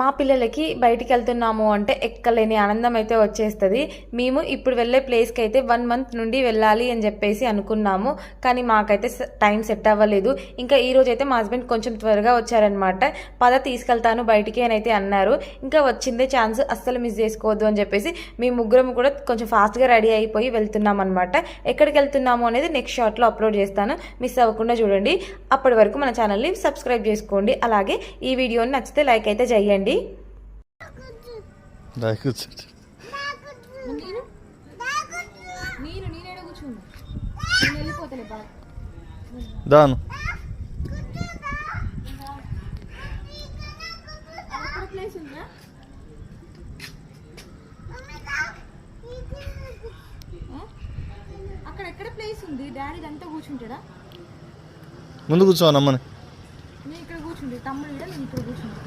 మా పిల్లలకి బయటికి వెళ్తున్నాము అంటే ఎక్కలేని ఆనందం అయితే వచ్చేస్తుంది. మేము ఇప్పుడు వెళ్ళే ప్లేస్కి అయితే వన్ మంత్ నుండి వెళ్ళాలి అని చెప్పేసి అనుకున్నాము. కానీ మాకైతే టైం సెట్ అవ్వలేదు. ఇంకా ఈ రోజు అయితే మా హస్బెండ్ కొంచెం త్వరగా వచ్చారనమాట పద తీసుకెళ్తాను బయటికి అని అయితే అన్నారు. ఇంకా వచ్చిందే ఛాన్స్ అస్సలు మిస్ చేసుకోవద్దు అని చెప్పేసి మేము ముగ్గురం కూడా కొంచెం ఫాస్ట్గా రెడీ అయిపోయి వెళ్తున్నాం అనమాట ఎక్కడికి వెళ్తున్నాము అనేది నెక్స్ట్ షార్ట్లో అప్లోడ్ చేస్తాను. మిస్ అవ్వకుండా చూడండి. అప్పటి వరకు మన ఛానల్ని సబ్స్క్రైబ్ చేసుకోండి. అలాగే ఈ వీడియోని నచ్చితే లైక్ అయితే చేయండి. బాగా దాను. అక్కడ ప్లేస్ ఉందా? ఆ? అక్కడ ఎక్కడ ప్లేస్ ఉంది? డాడీ అంతా కూర్చుంటాడా? ముందు కూర్చోవను అమ్మని నేను ఇక్కడ కూర్చుంటే. తమ్ముడు కూడా నేను ఇక్కడ కూర్చుంటా.